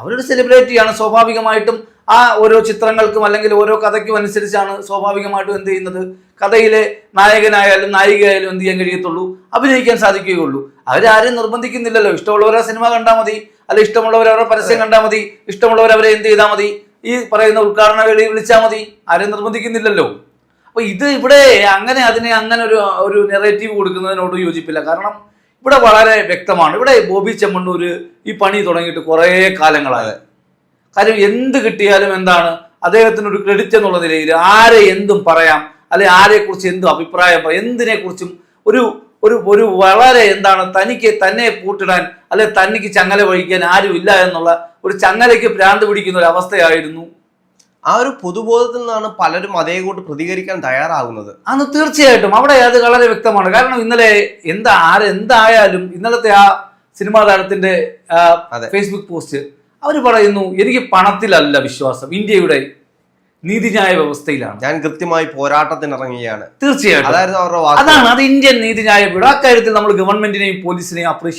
അവരൊരു സെലിബ്രിറ്റിയാണ് സ്വാഭാവികമായിട്ടും ആ ഓരോ ചിത്രങ്ങൾക്കും അല്ലെങ്കിൽ ഓരോ കഥയ്ക്കും അനുസരിച്ചാണ് സ്വാഭാവികമായിട്ടും എന്ത് ചെയ്യുന്നത്? കഥയിലെ നായകനായാലും നായികയായാലും എന്ത് ചെയ്യാൻ കഴിയത്തുള്ളൂ? അഭിനയിക്കാൻ സാധിക്കുകയുള്ളൂ. അവരാരും നിർബന്ധിക്കുന്നില്ലല്ലോ. ഇഷ്ടമുള്ളവരെ സിനിമ കണ്ടാൽ മതി. അല്ലെ ഇഷ്ടമുള്ളവർ അവരുടെ പരസ്യം കണ്ടാൽ മതി. ഇഷ്ടമുള്ളവർ അവരെ എന്ത് ചെയ്താൽ മതി? ഈ പറയുന്ന ഉദ്ഘാടന വേളയിൽ വിളിച്ചാൽ മതി. ആരും നിർബന്ധിക്കുന്നില്ലല്ലോ. അപ്പൊ ഇത് ഇവിടെ അങ്ങനെ അതിനെ അങ്ങനെ ഒരു ഒരു നെറേറ്റീവ് കൊടുക്കുന്നതിനോട് യോജിപ്പില്ല. കാരണം ഇവിടെ വളരെ വ്യക്തമാണ്. ഇവിടെ ബോബി ചെമ്മണ്ണൂർ ഈ പണി തുടങ്ങിയിട്ട് കുറേ കാലങ്ങളായത് കാര്യം എന്ത് കിട്ടിയാലും എന്താണ്? അദ്ദേഹത്തിന് ഒരു ക്രെഡിറ്റ് എന്നുള്ള നിലയിൽ ആരെ എന്തും പറയാം അല്ലെ ആരെക്കുറിച്ച് എന്തും അഭിപ്രായം പറയാം എന്തിനെ കുറിച്ചും ഒരു ഒരു ഒരു വളരെ എന്താണ് തനിക്ക് തന്നെ പൂട്ടിടാൻ അല്ലെ തനിക്ക് ചങ്ങല വഹിക്കാൻ ആരും ഇല്ല എന്നുള്ള ഒരു ചങ്ങലയ്ക്ക് ഭ്രാന്ത് പിടിക്കുന്ന ഒരു അവസ്ഥയായിരുന്നു ആ ഒരു പൊതുബോധത്തിൽ നിന്നാണ് പലരും അതേ കൂട്ട് പ്രതികരിക്കാൻ തയ്യാറാകുന്നത്. അന്ന് തീർച്ചയായിട്ടും അവിടെ അത് വളരെ വ്യക്തമാണ്. കാരണം ഇന്നലെ എന്താ ആര് എന്തായാലും ഇന്നലത്തെ ആ സിനിമാ താരത്തിന്റെ ഫേസ്ബുക്ക് പോസ്റ്റ് അവർ പറയുന്നു എനിക്ക് പണത്തിലല്ല വിശ്വാസം. ഇന്ത്യയുടെ നീതിന്യായ വ്യവസ്ഥയിലാണ്. ഞാൻ കൃത്യമായി പോരാട്ടത്തിനിറങ്ങുകയാണ്. തീർച്ചയായിട്ടും. അതായിരുന്നു അവരുടെ അതാണ് അത് ഇന്ത്യൻ നീതിന്യായ അക്കാര്യത്തിൽ നമ്മൾ ഗവൺമെന്റിനെയും പോലീസിനെയും അപ്രീഷിയേറ്റ്